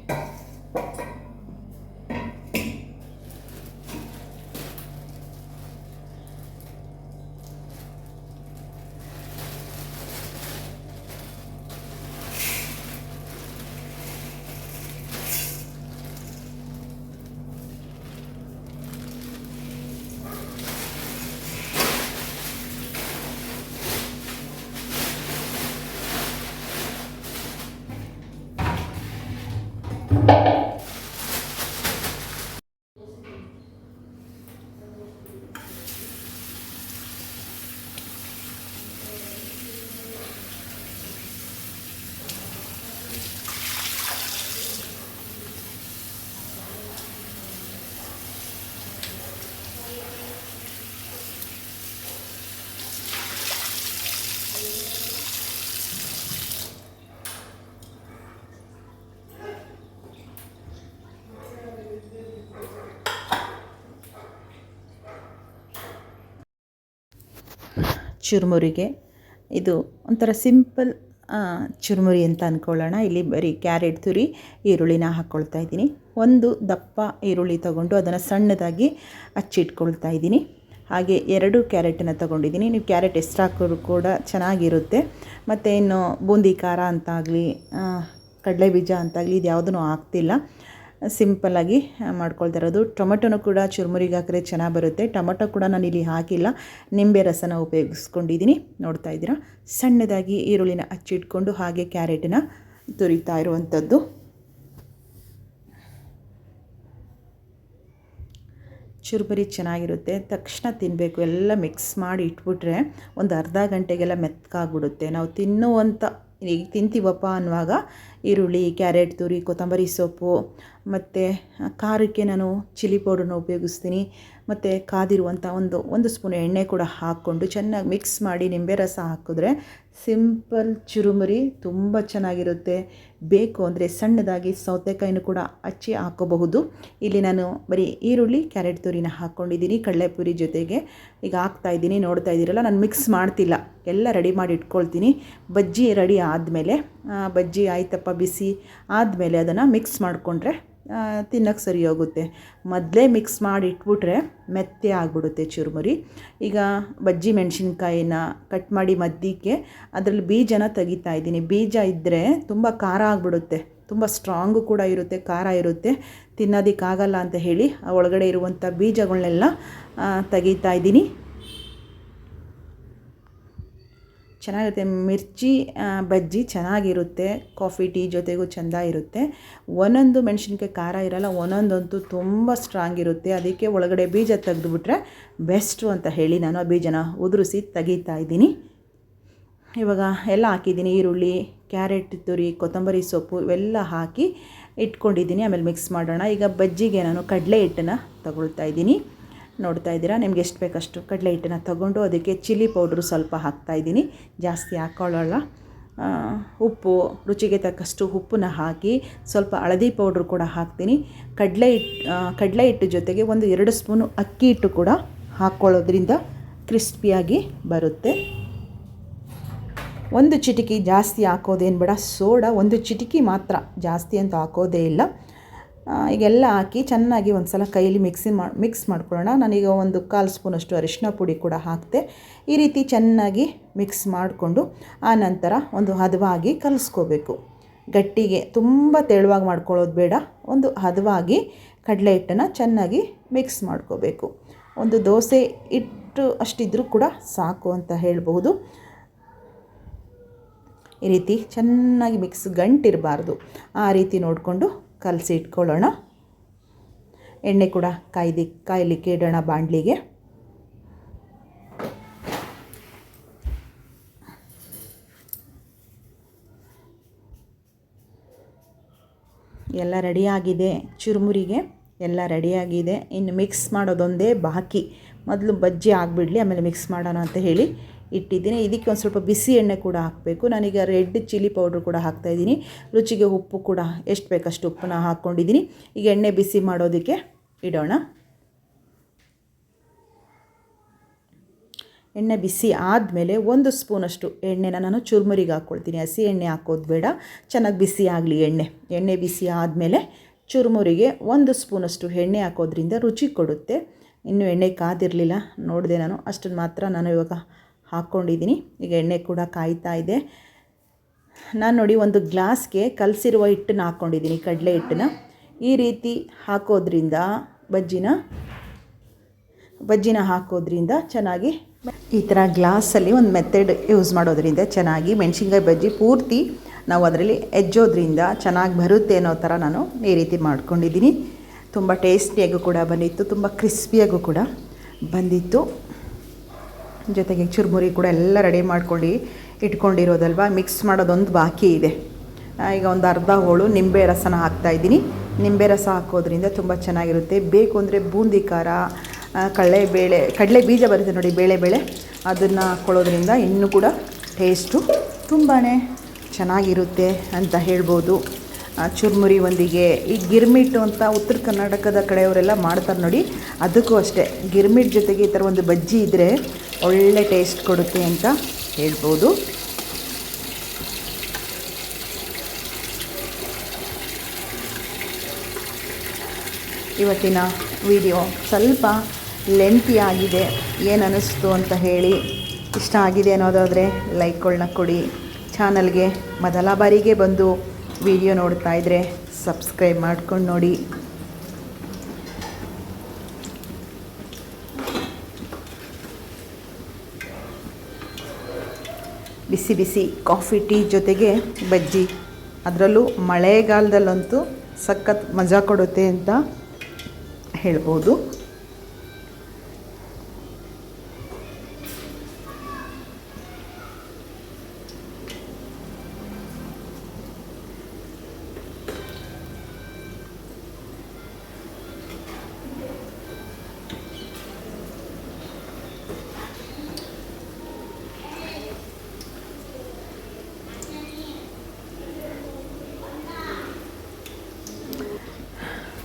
ಚುರುಮುರಿಗೆ. ಇದು ಒಂಥರ ಸಿಂಪಲ್ ಚುರುಮುರಿ ಅಂತ ಅಂದ್ಕೊಳ್ಳೋಣ ಇಲ್ಲಿ ಬರೀ ಕ್ಯಾರೆಟ್ ತುರಿ, ಈರುಳ್ಳಿನ ಹಾಕ್ಕೊಳ್ತಾ ಇದ್ದೀನಿ. ಒಂದು ದಪ್ಪ ಈರುಳ್ಳಿ ತೊಗೊಂಡು ಅದನ್ನು ಸಣ್ಣದಾಗಿ ಹಚ್ಚಿಟ್ಕೊಳ್ತಾ ಇದ್ದೀನಿ. ಹಾಗೆ ಎರಡು ಕ್ಯಾರೆಟನ್ನು ತೊಗೊಂಡಿದ್ದೀನಿ. ನೀವು ಕ್ಯಾರೆಟ್ ಎಷ್ಟು ಹಾಕೋರು ಕೂಡ ಚೆನ್ನಾಗಿರುತ್ತೆ. ಮತ್ತು ಇನ್ನು ಬೂಂದಿ ಖಾರ ಅಂತಾಗಲಿ ಕಡಲೆ ಬೀಜ ಅಂತಾಗಲಿ ಇದು ಯಾವುದೂ ಹಾಕ್ತಿಲ್ಲ. ಸಿಂಪಲ್ಲಾಗಿ ಮಾಡ್ಕೊಳ್ತಾ ಇರೋದು. ಟೊಮೆಟೊನೂ ಕೂಡ ಚುರುಮುರಿಗೆ ಹಾಕಿದ್ರೆ ಚೆನ್ನಾಗಿ ಬರುತ್ತೆ. ಟೊಮೆಟೊ ಕೂಡ ನಾನು ಇಲ್ಲಿ ಹಾಕಿಲ್ಲ. ನಿಂಬೆ ರಸನ ಉಪಯೋಗಿಸ್ಕೊಂಡಿದ್ದೀನಿ ನೋಡ್ತಾ ಇದ್ದೀರಾ? ಸಣ್ಣದಾಗಿ ಈರುಳ್ಳಿನ ಹಚ್ಚಿಟ್ಕೊಂಡು ಹಾಗೆ ಕ್ಯಾರೆಟನ್ನ ತುರಿತಾ ಇರುವಂಥದ್ದು. ಚುರುಬರಿ ಚೆನ್ನಾಗಿರುತ್ತೆ. ತಕ್ಷಣ ತಿನ್ನಬೇಕು ಎಲ್ಲ ಮಿಕ್ಸ್ ಮಾಡಿ ಇಟ್ಬಿಟ್ರೆ ಒಂದು ಅರ್ಧ ಗಂಟೆಗೆಲ್ಲ ಮೆತ್ತಗಾಗ್ಬಿಡುತ್ತೆ ನಾವು ತಿನ್ನುವಂಥ ಈಗ ತಿಂತೀವಪ್ಪ ಅನ್ನುವಾಗ ಈರುಳ್ಳಿ ಕ್ಯಾರೆಟ್ ತುರಿ ಕೊತ್ತಂಬರಿ ಸೊಪ್ಪು ಮತ್ತು ಖಾರಕ್ಕೆ ನಾನು ಚಿಲ್ಲಿ ಪೌಡ್ರನ್ನ ಉಪಯೋಗಿಸ್ತೀನಿ. ಮತ್ತು ಕಾದಿರುವಂಥ ಒಂದು ಒಂದು ಸ್ಪೂನ್ ಎಣ್ಣೆ ಕೂಡ ಹಾಕ್ಕೊಂಡು ಚೆನ್ನಾಗಿ ಮಿಕ್ಸ್ ಮಾಡಿ ನಿಂಬೆ ರಸ ಹಾಕಿದ್ರೆ ಸಿಂಪಲ್ ಚುರುಮುರಿ ತುಂಬ ಚೆನ್ನಾಗಿರುತ್ತೆ. ಬೇಕು ಅಂದರೆ ಸಣ್ಣದಾಗಿ ಸೌತೆಕಾಯಿನೂ ಕೂಡ ಹಚ್ಚಿ ಹಾಕೋಬಹುದು. ಇಲ್ಲಿ ನಾನು ಬರೀ ಈರುಳ್ಳಿ, ಕ್ಯಾರೆಟ್ ತುರಿನ ಹಾಕ್ಕೊಂಡಿದ್ದೀನಿ ಕಡಲೆಪುರಿ ಜೊತೆಗೆ. ಈಗ ಹಾಕ್ತಾ ಇದ್ದೀನಿ, ನೋಡ್ತಾ ಇದ್ದೀರಲ್ಲ, ನಾನು ಮಿಕ್ಸ್ ಮಾಡ್ತಿಲ್ಲ. ಎಲ್ಲ ರೆಡಿ ಮಾಡಿ ಇಟ್ಕೊಳ್ತೀನಿ. ಬಜ್ಜಿ ರೆಡಿ ಆದಮೇಲೆ ಬಜ್ಜಿ ಆಯ್ತಪ್ಪ ಬಿಸಿ ಆದಮೇಲೆ ಅದನ್ನು ಮಿಕ್ಸ್ ಮಾಡಿಕೊಂಡ್ರೆ ತಿನ್ನೋಕ್ಕೆ ಸರಿ ಹೋಗುತ್ತೆ. ಮೊದಲೇ ಮಿಕ್ಸ್ ಮಾಡಿ ಇಟ್ಬಿಟ್ರೆ ಮೆತ್ತೆ ಆಗಿಬಿಡುತ್ತೆ ಚುರುಮುರಿ. ಈಗ ಬಜ್ಜಿ ಮೆಣಸಿನ್ಕಾಯಿನ ಕಟ್ ಮಾಡಿ ಮದ್ದಿಕ್ಕೆ ಅದರಲ್ಲಿ ಬೀಜನ ತೆಗಿತಾ ಇದ್ದೀನಿ. ಬೀಜ ಇದ್ದರೆ ತುಂಬ ಖಾರ ಆಗಿಬಿಡುತ್ತೆ. ತುಂಬ ಸ್ಟ್ರಾಂಗು ಕೂಡ ಇರುತ್ತೆ, ಖಾರ ಇರುತ್ತೆ. ತಿನ್ನೋದಕ್ಕಾಗಲ್ಲ ಅಂತ ಹೇಳಿ ಆ ಒಳಗಡೆ ಇರುವಂಥ ಬೀಜಗಳನ್ನೆಲ್ಲ ತೆಗಿತಾ ಇದ್ದೀನಿ. ಚೆನ್ನಾಗಿರುತ್ತೆ. ಮಿರ್ಚಿ ಬಜ್ಜಿ ಚೆನ್ನಾಗಿರುತ್ತೆ. ಕಾಫಿ, ಟೀ ಜೊತೆಗೂ ಚೆಂದ ಇರುತ್ತೆ. ಒಂದೊಂದು ಮೆಣಸಿನ್ಕಾಯಿ ಖಾರ ಇರಲ್ಲ, ಒಂದೊಂದಂತೂ ತುಂಬ ಸ್ಟ್ರಾಂಗ್ ಇರುತ್ತೆ. ಅದಕ್ಕೆ ಒಳಗಡೆ ಬೀಜ ತೆಗೆದುಬಿಟ್ರೆ ಬೆಸ್ಟು ಅಂತ ಹೇಳಿ ನಾನು ಆ ಬೀಜನ ಉದುರಿಸಿ ತೆಗಿತಾ ಇದ್ದೀನಿ. ಇವಾಗ ಎಲ್ಲ ಹಾಕಿದ್ದೀನಿ. ಈರುಳ್ಳಿ, ಕ್ಯಾರೆಟ್, ತುರಿ, ಕೊತ್ತಂಬರಿ ಸೊಪ್ಪು ಇವೆಲ್ಲ ಹಾಕಿ ಇಟ್ಕೊಂಡಿದ್ದೀನಿ. ಆಮೇಲೆ ಮಿಕ್ಸ್ ಮಾಡೋಣ. ಈಗ ಬಜ್ಜಿಗೆ ನಾನು ಕಡಲೆ ಹಿಟ್ಟನ್ನು ತಗೊಳ್ತಾ ಇದ್ದೀನಿ. ನೋಡ್ತಾ ಇದ್ದೀರಾ? ನಿಮ್ಗೆ ಎಷ್ಟು ಬೇಕಷ್ಟು ಕಡಲೆ ಹಿಟ್ಟನ್ನು ತಗೊಂಡು ಅದಕ್ಕೆ ಚಿಲ್ಲಿ ಪೌಡ್ರು ಸ್ವಲ್ಪ ಹಾಕ್ತಾ ಇದ್ದೀನಿ. ಜಾಸ್ತಿ ಹಾಕ್ಕೊಳ್ಳೋಲ್ಲ ಉಪ್ಪು, ರುಚಿಗೆ ತಕ್ಕಷ್ಟು ಉಪ್ಪನ್ನ ಹಾಕಿ ಸ್ವಲ್ಪ ಹಳದಿ ಪೌಡ್ರು ಕೂಡ ಹಾಕ್ತೀನಿ. ಕಡಲೆ ಹಿಟ್ಟು ಕಡಲೆ ಹಿಟ್ಟು ಜೊತೆಗೆ ಒಂದು ಎರಡು ಸ್ಪೂನು ಅಕ್ಕಿ ಹಿಟ್ಟು ಕೂಡ ಹಾಕ್ಕೊಳ್ಳೋದ್ರಿಂದ ಕ್ರಿಸ್ಪಿಯಾಗಿ ಬರುತ್ತೆ. ಒಂದು ಚಿಟಿಕಿ ಜಾಸ್ತಿ ಹಾಕೋದೇನು ಬೇಡ. ಸೋಡಾ ಒಂದು ಚಿಟಿಕಿ ಮಾತ್ರ ಜಾಸ್ತಿ ಅಂತ ಹಾಕೋದೇ ಇಲ್ಲ. ಈಗೆಲ್ಲ ಹಾಕಿ ಚೆನ್ನಾಗಿ ಒಂದು ಸಲ ಕೈಯಲ್ಲಿ ಮಿಕ್ಸಿ ಮಾ, ಮಿಕ್ಸ್ ಮಾಡ್ಕೊಳ್ಳೋಣ. ನಾನೀಗ ಒಂದು ಕಾಲು ಸ್ಪೂನಷ್ಟು ಅರಿಶಿನ ಪುಡಿ ಕೂಡ ಹಾಕಿದೆ ಈ ರೀತಿ ಚೆನ್ನಾಗಿ ಮಿಕ್ಸ್ ಮಾಡಿಕೊಂಡು ಆ ನಂತರ ಒಂದು ಹದವಾಗಿ ಕಲಿಸ್ಕೋಬೇಕು. ಗಟ್ಟಿಗೆ ತುಂಬ ತೆಳುವಾಗಿ ಮಾಡ್ಕೊಳ್ಳೋದು ಬೇಡ. ಒಂದು ಹದವಾಗಿ ಕಡಲೆ ಹಿಟ್ಟನ್ನು ಚೆನ್ನಾಗಿ ಮಿಕ್ಸ್ ಮಾಡ್ಕೋಬೇಕು. ಒಂದು ದೋಸೆ ಹಿಟ್ಟು ಅಷ್ಟಿದ್ರೂ ಕೂಡ ಸಾಕು ಅಂತ ಹೇಳ್ಬೋದು ಈ ರೀತಿ ಚೆನ್ನಾಗಿ ಮಿಕ್ಸ್ ಗಂಟಿರಬಾರ್ದು. ಆ ರೀತಿ ನೋಡಿಕೊಂಡು ಕಲಸಿ ಇಟ್ಕೊಳ್ಳೋಣ. ಎಣ್ಣೆ ಕೂಡ ಕಾಯ್ದು, ಕಾಯಲಿಕ್ಕೆ ಇಡೋಣ ಬಾಣಲಿಗೆ. ಎಲ್ಲ ರೆಡಿಯಾಗಿದೆ ಚುರುಮುರಿಗೆ. ಎಲ್ಲ ರೆಡಿಯಾಗಿದೆ ಇನ್ನು ಮಿಕ್ಸ್ ಮಾಡೋದೊಂದೇ ಬಾಕಿ. ಮೊದಲು ಬಜ್ಜಿ ಆಗಿಬಿಡಲಿ, ಆಮೇಲೆ ಮಿಕ್ಸ್ ಮಾಡೋಣ ಅಂತ ಹೇಳಿ. ಇಟ್ಟಿದ್ದೀನಿ. ಇದಕ್ಕೆ ಒಂದು ಸ್ವಲ್ಪ ಬಿಸಿ ಎಣ್ಣೆ ಕೂಡ ಹಾಕಬೇಕು. ನಾನೀಗ ರೆಡ್ ಚಿಲ್ಲಿ ಪೌಡ್ರ್ ಕೂಡ ಹಾಕ್ತಾಯಿದ್ದೀನಿ ರುಚಿಗೆ ಉಪ್ಪು ಕೂಡ ಎಷ್ಟು ಬೇಕಷ್ಟು ಉಪ್ಪನ್ನ ಹಾಕ್ಕೊಂಡಿದ್ದೀನಿ ಈಗ ಎಣ್ಣೆ ಬಿಸಿ ಮಾಡೋದಕ್ಕೆ ಇಡೋಣ. ಎಣ್ಣೆ ಬಿಸಿ ಆದಮೇಲೆ ಒಂದು ಸ್ಪೂನಷ್ಟು ಎಣ್ಣೆನ ನಾನು ಚುರುಮುರಿಗೆ ಹಾಕ್ಕೊಳ್ತೀನಿ. ಹಸಿ ಎಣ್ಣೆ ಹಾಕೋದು ಬೇಡ. ಚೆನ್ನಾಗಿ ಬಿಸಿ ಆಗಲಿ ಎಣ್ಣೆ. ಎಣ್ಣೆ ಬಿಸಿ ಆದಮೇಲೆ ಚುರುಮುರಿಗೆ ಒಂದು ಸ್ಪೂನಷ್ಟು ಎಣ್ಣೆ ಹಾಕೋದ್ರಿಂದ ರುಚಿ ಕೊಡುತ್ತೆ. ಇನ್ನೂ ಎಣ್ಣೆ ಕಾದಿರಲಿಲ್ಲ. ನೋಡಿದೆ ನಾನು. ಅಷ್ಟನ್ನು ಮಾತ್ರ ನಾನು ಇವಾಗ ಹಾಕ್ಕೊಂಡಿದ್ದೀನಿ. ಈಗ ಎಣ್ಣೆ ಕೂಡ ಕಾಯ್ತಾ ಇದೆ. ನಾನು ನೋಡಿ ಒಂದು ಗ್ಲಾಸ್ಗೆ ಕಲಸಿರುವ ಹಿಟ್ಟನ್ನ ಹಾಕ್ಕೊಂಡಿದ್ದೀನಿ, ಕಡಲೆ ಹಿಟ್ಟನ್ನ. ಈ ರೀತಿ ಹಾಕೋದ್ರಿಂದ ಬಜ್ಜಿನ ಬಜ್ಜಿನ ಹಾಕೋದ್ರಿಂದ ಚೆನ್ನಾಗಿ ಈ ಥರ ಗ್ಲಾಸಲ್ಲಿ ಒಂದು ಮೆಥಡ್ ಯೂಸ್ ಮಾಡೋದ್ರಿಂದ ಚೆನ್ನಾಗಿ ಮೆಣಸಿನ್ಕಾಯಿ ಬಜ್ಜಿ ಪೂರ್ತಿ ನಾವು ಅದರಲ್ಲಿ ಎಜ್ಜೋದ್ರಿಂದ ಚೆನ್ನಾಗಿ ಬರುತ್ತೆ ಅನ್ನೋ ಥರ ನಾನು ಈ ರೀತಿ ಮಾಡ್ಕೊಂಡಿದ್ದೀನಿ. ತುಂಬ ಟೇಸ್ಟಿಯಾಗೂ ಕೂಡ ಬಂದಿತ್ತು, ತುಂಬ ಕ್ರಿಸ್ಪಿಯಾಗೂ ಕೂಡ ಬಂದಿತ್ತು. ಜೊತೆಗೆ ಚುರುಮುರಿ ಕೂಡ ಎಲ್ಲ ರೆಡಿ ಮಾಡ್ಕೊಂಡು ಇಟ್ಕೊಂಡಿರೋದಲ್ವ? ಮಿಕ್ಸ್ ಮಾಡೋದೊಂದು ಬಾಕಿ ಇದೆ. ಈಗ ಒಂದು ಅರ್ಧ ಹೋಳು ನಿಂಬೆ ರಸನ ಹಾಕ್ತಾಯಿದ್ದೀನಿ ನಿಂಬೆ ರಸ ಹಾಕೋದ್ರಿಂದ ತುಂಬ ಚೆನ್ನಾಗಿರುತ್ತೆ. ಬೇಕು ಅಂದರೆ ಬೂಂದಿ ಖಾರ ಕಡಲೆಬೇಳೆ, ಕಡಲೆ ಬೀಜ ಬರುತ್ತೆ ನೋಡಿ ಬೇಳೆ ಬೇಳೆ. ಅದನ್ನು ಹಾಕ್ಕೊಳ್ಳೋದ್ರಿಂದ ಇನ್ನೂ ಕೂಡ ಟೇಸ್ಟು ತುಂಬಾ ಚೆನ್ನಾಗಿರುತ್ತೆ ಅಂತ ಹೇಳ್ಬೋದು. ಚುರುಮುರಿ ಒಂದಿಗೆ. ಈ ಗಿರ್ಮಿಟ್ಟು ಅಂತ ಉತ್ತರ ಕರ್ನಾಟಕದ ಕಡೆಯವರೆಲ್ಲ ಮಾಡ್ತಾರೆ ನೋಡಿ. ಅದಕ್ಕೂ ಅಷ್ಟೇ. ಗಿರ್ಮಿಟ್ ಜೊತೆಗೆ ಈ ಥರ ಒಂದು ಬಜ್ಜಿ ಇದ್ದರೆ ಒಳ್ಳೆ ಟೇಸ್ಟ್ ಕೊಡುತ್ತೆ ಅಂತ ಹೇಳ್ಬೋದು. ಇವತ್ತಿನ ವಿಡಿಯೋ ಸ್ವಲ್ಪ ಲೆಂತಿ ಆಗಿದೆ. ಏನು ಅನ್ನಿಸ್ತು ಅಂತ ಹೇಳಿ ಇಷ್ಟ ಆಗಿದೆ ಅನ್ನೋದಾದರೆ ಲೈಕ್ಗಳನ್ನ ಕೊಡಿ. ಚಾನಲ್ಗೆ ಮೊದಲ ಬಾರಿಗೆ ಬಂದು ವಿಡಿಯೋ ನೋಡ್ತಾ ಇದ್ದರೆ ಸಬ್ಸ್ಕ್ರೈಬ್ ಮಾಡ್ಕೊಂಡು ನೋಡಿ. ಬಿಸಿ ಬಿಸಿ ಕಾಫಿ ಟೀ ಜೊತೆಗೆ ಬಜ್ಜಿ. ಅದರಲ್ಲೂ ಮಳೆಗಾಲದಲ್ಲಂತೂ ಸಖತ್ ಮಜಾ ಕೊಡುತ್ತೆ ಅಂತ ಹೇಳ್ಬೋದು.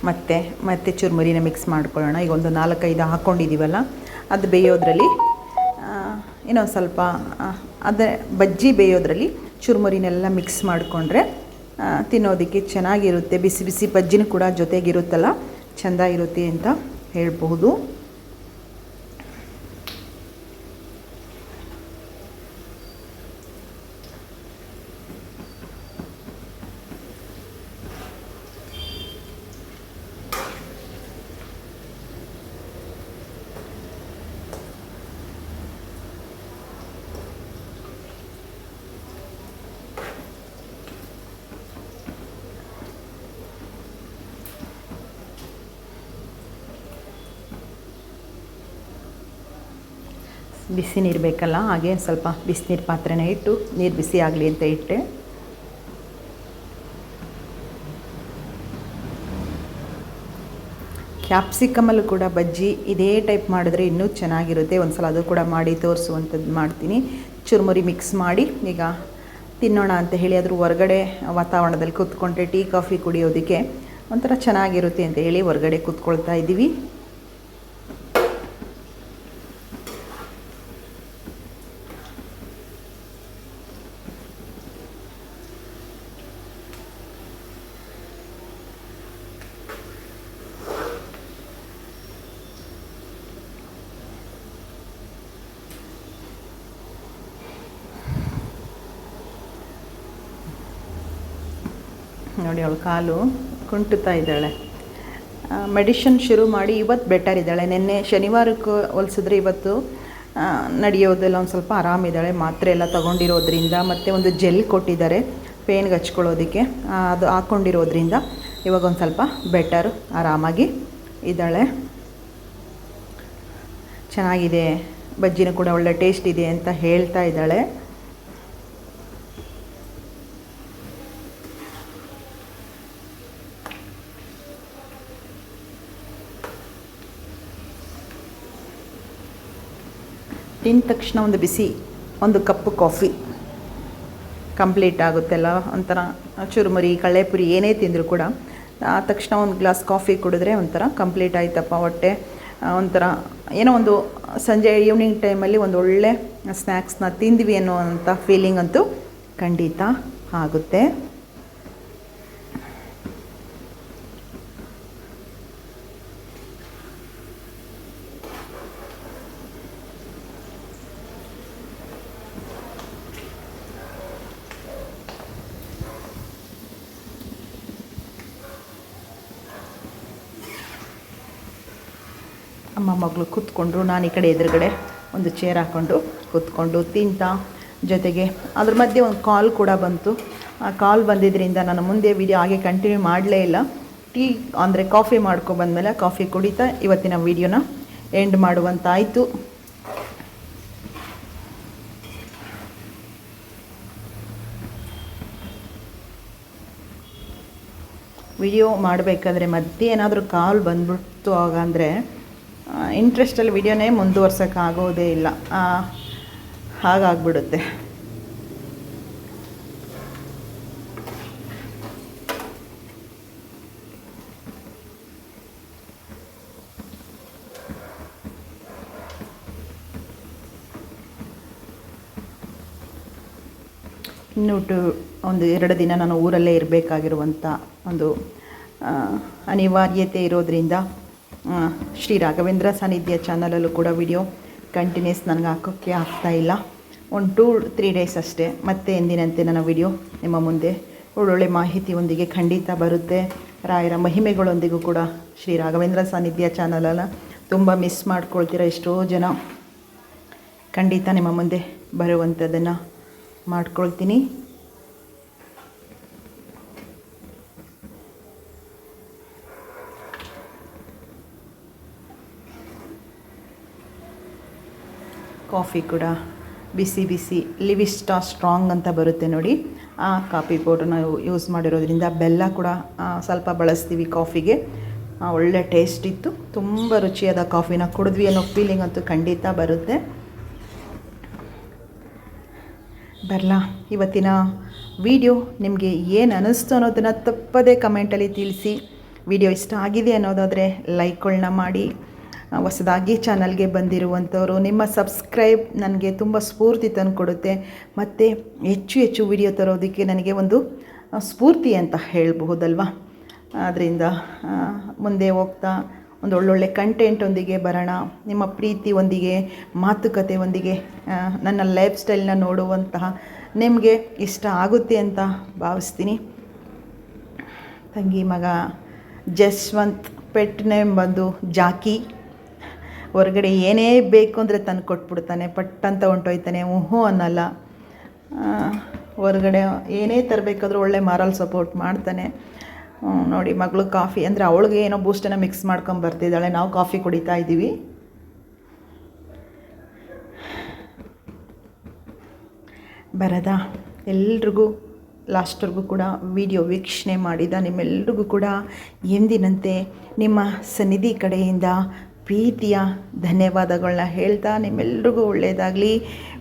ಮತ್ತು, ಮತ್ತೆ ಚುರುಮುರಿನ ಮಿಕ್ಸ್ ಮಾಡ್ಕೊಳ್ಳೋಣ. ಈಗ ಒಂದು ನಾಲ್ಕೈದು ಹಾಕ್ಕೊಂಡಿದ್ದೀವಲ್ಲ ಅದು ಬೇಯೋದ್ರಲ್ಲಿ ಏನೋ ಸ್ವಲ್ಪ ಅದೇ ಬಜ್ಜಿ ಬೇಯೋದ್ರಲ್ಲಿ ಚುರುಮುರಿನೆಲ್ಲ ಮಿಕ್ಸ್ ಮಾಡಿಕೊಂಡ್ರೆ ತಿನ್ನೋದಕ್ಕೆ ಚೆನ್ನಾಗಿರುತ್ತೆ. ಬಿಸಿ ಬಿಸಿ ಬಜ್ಜಿನೂ ಕೂಡ ಜೊತೆಗಿರುತ್ತಲ್ಲ, ಚೆಂದ ಇರುತ್ತೆ ಅಂತ ಹೇಳ್ಬಹುದು. ಬಿಸಿ ನೀರು ಬೇಕಲ್ಲ ಹಾಗೆ ಸ್ವಲ್ಪ ಬಿಸಿನೀರು ಪಾತ್ರೆನ ಇಟ್ಟು ನೀರು ಬಿಸಿ ಆಗಲಿ ಅಂತ ಇಟ್ಟೆ. ಕ್ಯಾಪ್ಸಿಕಮಲ್ಲೂ ಕೂಡ ಬಜ್ಜಿ ಇದೇ ಟೈಪ್ ಮಾಡಿದ್ರೆ ಇನ್ನೂ ಚೆನ್ನಾಗಿರುತ್ತೆ. ಒಂದು ಸಲ ಅದು ಕೂಡ ಮಾಡಿ ತೋರಿಸುವಂಥದ್ದು ಮಾಡ್ತೀನಿ. ಚುರುಮುರಿ ಮಿಕ್ಸ್ ಮಾಡಿ ಈಗ ತಿನ್ನೋಣ ಅಂತ ಹೇಳಿ ಅದ್ರ ಹೊರಗಡೆ ವಾತಾವರಣದಲ್ಲಿ ಕೂತ್ಕೊಂಡ್ರೆ ಟೀ, ಕಾಫಿ ಕುಡಿಯೋದಕ್ಕೆ ಒಂಥರ ಚೆನ್ನಾಗಿರುತ್ತೆ ಅಂತ ಹೇಳಿ ಹೊರಗಡೆ ಕೂತ್ಕೊಳ್ತಾ ಇದ್ದೀವಿ. ನೋಡಿ ಅವಳು ಕಾಲು ಕುಂಟುತ್ತಾ ಇದ್ದಾಳೆ. ಮೆಡಿಷನ್ ಶುರು ಮಾಡಿ ಇವತ್ತು ಬೆಟರ್ ಇದ್ದಾಳೆ. ನಿನ್ನೆ ಶನಿವಾರಕ್ಕೆ ಹೋಲಿಸಿದ್ರೆ ಇವತ್ತು ನಡೆಯೋದೆಲ್ಲ ಒಂದು ಸ್ವಲ್ಪ ಆರಾಮಿದ್ದಾಳೆ ಮಾತ್ರೆ ಎಲ್ಲ ತಗೊಂಡಿರೋದ್ರಿಂದ ಮತ್ತು ಒಂದು ಜೆಲ್ ಕೊಟ್ಟಿದ್ದಾರೆ. ಪೇನ್ಗೆ ಹಚ್ಕೊಳ್ಳೋದಕ್ಕೆ ಅದು ಹಾಕ್ಕೊಂಡಿರೋದ್ರಿಂದ ಇವಾಗ ಒಂದು ಸ್ವಲ್ಪ ಬೆಟರ್ ಆರಾಮಾಗಿ ಇದ್ದಾಳೆ. ಚೆನ್ನಾಗಿದೆ. ಬಜ್ಜಿನೂ ಕೂಡ ಒಳ್ಳೆ ಟೇಸ್ಟ್ ಇದೆ ಅಂತ ಹೇಳ್ತಾ ಇದ್ದಾಳೆ. ತಿಂದ ತಕ್ಷಣ ಒಂದು ಬಿಸಿ, ಒಂದು ಕಪ್ ಕಾಫಿ. ಕಂಪ್ಲೀಟ್ ಆಗುತ್ತೆಲ್ಲ ಒಂಥರ ಚುರುಮುರಿ ಕಳೆಪುರಿ ಏನೇ ತಿಂದರೂ ಕೂಡ, ಆ ತಕ್ಷಣ ಒಂದು ಗ್ಲಾಸ್ ಕಾಫಿ ಕುಡಿದ್ರೆ ಒಂಥರ ಕಂಪ್ಲೀಟ್ ಆಯ್ತಪ್ಪ ಹೊಟ್ಟೆ. ಒಂಥರ ಏನೋ ಒಂದು ಸಂಜೆ ಈವ್ನಿಂಗ್ ಟೈಮಲ್ಲಿ ಒಂದು ಒಳ್ಳೆ ಸ್ನ್ಯಾಕ್ಸ್ನ ತಿಂದ್ವಿ ಅನ್ನುವಂಥ ಫೀಲಿಂಗ್ ಅಂತೂ ಖಂಡಿತ ಆಗುತ್ತೆ. ಅಮ್ಮ ಮಗಳು ಕೂತ್ಕೊಂಡ್ರು ನಾನು ಈ ಕಡೆ ಎದುರುಗಡೆ ಒಂದು ಚೇರ್ ಹಾಕ್ಕೊಂಡು ಕೂತ್ಕೊಂಡು ತಿಂತ, ಜೊತೆಗೆ ಅದ್ರ ಮಧ್ಯೆ ಒಂದು ಕಾಲ್ ಕೂಡ ಬಂತು. ಆ ಕಾಲ್ ಬಂದಿದ್ದರಿಂದ ನಾನು ಮುಂದೆ ವಿಡಿಯೋ ಹಾಗೆ ಕಂಟಿನ್ಯೂ ಮಾಡಲೇ ಇಲ್ಲ. ಟೀ ಅಂದರೆ ಕಾಫಿ ಮಾಡ್ಕೊ ಬಂದಮೇಲೆ ಕಾಫಿ ಕುಡಿತಾ ಇವತ್ತಿನ ವಿಡಿಯೋನ ಎಂಡ್ ಮಾಡುವಂತಾಯಿತು. ವಿಡಿಯೋ ಮಾಡಬೇಕಾದ್ರೆ ಮತ್ತೆ ಏನಾದರೂ ಕಾಲ್ ಬಂದ್ಬಿಡ್ತು ಆಗ ಅಂದರೆ ಇಂಟ್ರೆಸ್ಟಲ್ಲಿ ವಿಡಿಯೋನೇ ಮುಂದುವರ್ಸೋಕ್ಕಾಗೋದೇ ಇಲ್ಲ. ಹಾಗಾಗ್ಬಿಡುತ್ತೆ. ಇನ್ನು ಟು, ಒಂದು ಎರಡು ದಿನ ನಾನು ಊರಲ್ಲೇ ಇರಬೇಕಾಗಿರುವಂಥ ಒಂದು ಅನಿವಾರ್ಯತೆ ಇರೋದರಿಂದ ಶ್ರೀ ರಾಘವೇಂದ್ರ ಸಾನಿಧ್ಯ ಚಾನಲಲ್ಲೂ ಕೂಡ ವಿಡಿಯೋ ಕಂಟಿನ್ಯೂಸ್ ನನಗೆ ಹಾಕೋಕ್ಕೆ ಇಲ್ಲ. ಒಂದು ಟೂ ತ್ರೀ ಡೇಸ್ ಅಷ್ಟೇ. ಮತ್ತೆ ಎಂದಿನಂತೆ ನನ್ನ ವಿಡಿಯೋ ನಿಮ್ಮ ಮುಂದೆ ಒಳ್ಳೊಳ್ಳೆ ಮಾಹಿತಿಯೊಂದಿಗೆ ಖಂಡಿತ ಬರುತ್ತೆ. ರಾಯರ ಮಹಿಮೆಗಳೊಂದಿಗೂ ಕೂಡ ಶ್ರೀ ರಾಘವೇಂದ್ರ ಸಾನಿಧ್ಯ ಚಾನಲನ್ನು ತುಂಬ ಮಿಸ್ ಮಾಡ್ಕೊಳ್ತೀರ ಎಷ್ಟೋ ಜನ. ಖಂಡಿತ ನಿಮ್ಮ ಮುಂದೆ ಬರುವಂಥದ್ದನ್ನು ಮಾಡ್ಕೊಳ್ತೀನಿ. ಕಾಫಿ ಕೂಡ ಬಿಸಿ ಬಿಸಿ ಲಿವಿಸ್ಟಾ ಸ್ಟ್ರಾಂಗ್ ಅಂತ ಬರುತ್ತೆ ನೋಡಿ. ಆ ಕಾಫಿ ನಾವು ಯೂಸ್ ಮಾಡಿರೋದ್ರಿಂದ ಬೆಲ್ಲ ಕೂಡ ಸ್ವಲ್ಪ ಬಳಸ್ತೀವಿ ಕಾಫಿಗೆ. ಒಳ್ಳೆ ಟೇಸ್ಟ್ ಇತ್ತು. ತುಂಬ ರುಚಿಯಾದ ಕಾಫಿನ ಕುಡಿದ್ವಿ ಅನ್ನೋ ಫೀಲಿಂಗ್ ಅಂತೂ ಖಂಡಿತ ಬರುತ್ತೆ. ಬರಲಾ, ಇವತ್ತಿನ ವಿಡಿಯೋ ನಿಮಗೆ ಏನು ಅನ್ನಿಸ್ತು ಅನ್ನೋದನ್ನು ತಪ್ಪದೇ ಕಮೆಂಟಲ್ಲಿ ತಿಳಿಸಿ. ವಿಡಿಯೋ ಇಷ್ಟ ಆಗಿದೆ ಅನ್ನೋದಾದರೆ ಲೈಕ್ಗಳನ್ನ ಮಾಡಿ. ಹೊಸದಾಗಿ ಚಾನಲ್ಗೆ ಬಂದಿರುವಂಥವರು, ನಿಮ್ಮ ಸಬ್ಸ್ಕ್ರೈಬ್ ನನಗೆ ತುಂಬ ಸ್ಫೂರ್ತಿ ತಂದುಕೊಡುತ್ತೆ. ಮತ್ತು ಹೆಚ್ಚು ಹೆಚ್ಚು ವಿಡಿಯೋ ತರೋದಕ್ಕೆ ನನಗೆ ಒಂದು ಸ್ಫೂರ್ತಿ ಅಂತ ಹೇಳಬಹುದಲ್ವಾ? ಆದ್ದರಿಂದ ಮುಂದೆ ಹೋಗ್ತಾ ಒಂದು ಒಳ್ಳೊಳ್ಳೆ ಕಂಟೆಂಟೊಂದಿಗೆ ಬರೋಣ. ನಿಮ್ಮ ಪ್ರೀತಿ ಒಂದಿಗೆ, ಮಾತುಕತೆ ಒಂದಿಗೆ ನನ್ನ ಲೈಫ್ ಸ್ಟೈಲ್ನ ನೋಡುವಂತಹ ನಿಮಗೆ ಇಷ್ಟ ಆಗುತ್ತೆ ಅಂತ ಭಾವಿಸ್ತೀನಿ. ತಂಗಿ ಮಗ ಜಸ್ವಂತ್ ಪೆಟ್ ನೇಮ್ ಬಂದು ಜಾಕಿ. ಹೊರಗಡೆ ಏನೇ ಬೇಕು ಅಂದರೆ ತಂದು ಕೊಟ್ಬಿಡ್ತಾನೆ ಪಟ್ ಅಂತ ಹೊಂಟೋಯ್ತಾನೆ ಹ್ಞೂ ಅನ್ನಲ್ಲ. ಹೊರಗಡೆ ಏನೇ ತರಬೇಕಾದ್ರೂ ಒಳ್ಳೆ ಮಾರಲ್ ಸಪೋರ್ಟ್ ಮಾಡ್ತಾನೆ. ನೋಡಿ ಮಗಳು ಕಾಫಿ ಅಂದರೆ ಅವಳಿಗೆ ಏನೋ ಬೂಸ್ಟನ್ನು ಮಿಕ್ಸ್ ಮಾಡ್ಕೊಂಡು ಬರ್ತಿದ್ದಾಳೆ. ನಾವು ಕಾಫಿ ಕುಡಿತಾ ಇದ್ದೀವಿ. ಬರದಾ? ಎಲ್ರಿಗೂ, ಲಾಸ್ಟ್ವರೆಗೂ ಕೂಡ ವಿಡಿಯೋ ವೀಕ್ಷಣೆ ಮಾಡಿದ ನಿಮ್ಮೆಲ್ರಿಗೂ ಕೂಡ ಎಂದಿನಂತೆ ನಿಮ್ಮ ಸನ್ನಿಧಿ ಕಡೆಯಿಂದ ಪ್ರೀತಿಯ ಧನ್ಯವಾದಗಳನ್ನ ಹೇಳ್ತಾ ನಿಮ್ಮೆಲ್ರಿಗೂ ಒಳ್ಳೆಯದಾಗಲಿ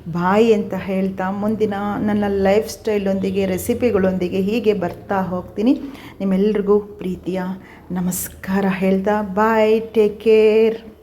ಬಾಯಿ ಅಂತ ಹೇಳ್ತಾ ಮುಂದಿನ ನನ್ನ ಲೈಫ್ ಸ್ಟೈಲೊಂದಿಗೆ, ರೆಸಿಪಿಗಳೊಂದಿಗೆ ಹೀಗೆ ಬರ್ತಾ ಹೋಗ್ತೀನಿ. ನಿಮ್ಮೆಲ್ರಿಗೂ ಪ್ರೀತಿಯ ನಮಸ್ಕಾರ ಹೇಳ್ತಾ. Bye, take care.